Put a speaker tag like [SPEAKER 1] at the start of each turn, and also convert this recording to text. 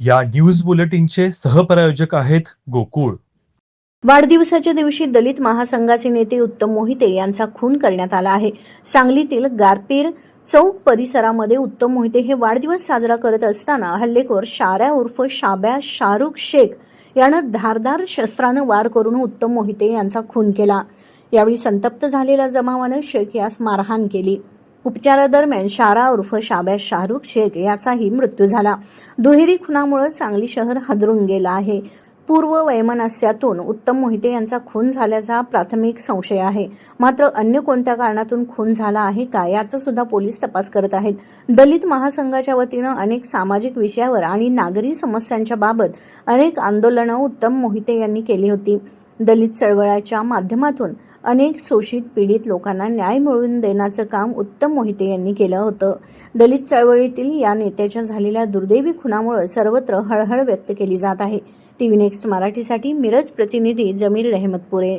[SPEAKER 1] या न्यूज बुलेटिनचे सहप्रायोजक आहेत गोकुळ.
[SPEAKER 2] वाढदिवसाच्या दिवशी दलित महासंघाचे नेते उत्तम मोहिते यांचा खून करण्यात आला आहे. सांगलीतील गारपीर चौक परिसरामध्ये उत्तम मोहिते हे वाढदिवस साजरा करत असताना हल्लेखोर शाऱ्या उर्फ शाब्या शाहरुख शेख यानं धारदार शस्त्रानं वार करून उत्तम मोहिते यांचा खून केला. यावेळी संतप्त झालेल्या जमावानं शेख यास मारहाण केली. उपचारादरम्यान शारा उर्फ शाब्या शाहरुख शेख याचाही मृत्यू झाला. दुहेरी खुनामुळे सांगली शहर हादरून गेलं आहे. पूर्व वैमनस्यातून उत्तम मोहिते यांचा खून झाल्याचा प्राथमिक संशय आहे. मात्र अन्य कोणत्या कारणातून खून झाला आहे का याचा सुद्धा पोलीस तपास करत आहेत. दलित महासंघाच्या वतीनं अनेक सामाजिक विषयावर आणि नागरी समस्यांच्या बाबत अनेक आंदोलनं उत्तम मोहिते यांनी केली होती. दलित चळवळाच्या माध्यमातून अनेक शोषित पीडित लोकांना न्याय मिळवून देण्याचं काम उत्तम मोहिते यांनी केलं होतं. दलित चळवळीतील या नेत्याच्या झालेल्या दुर्दैवी खुनामुळे सर्वत्र हळहळ व्यक्त केली जात आहे. टी व्ही नेक्स्ट मराठीसाठी मिरज प्रतिनिधी जमीर रहमतपुरे.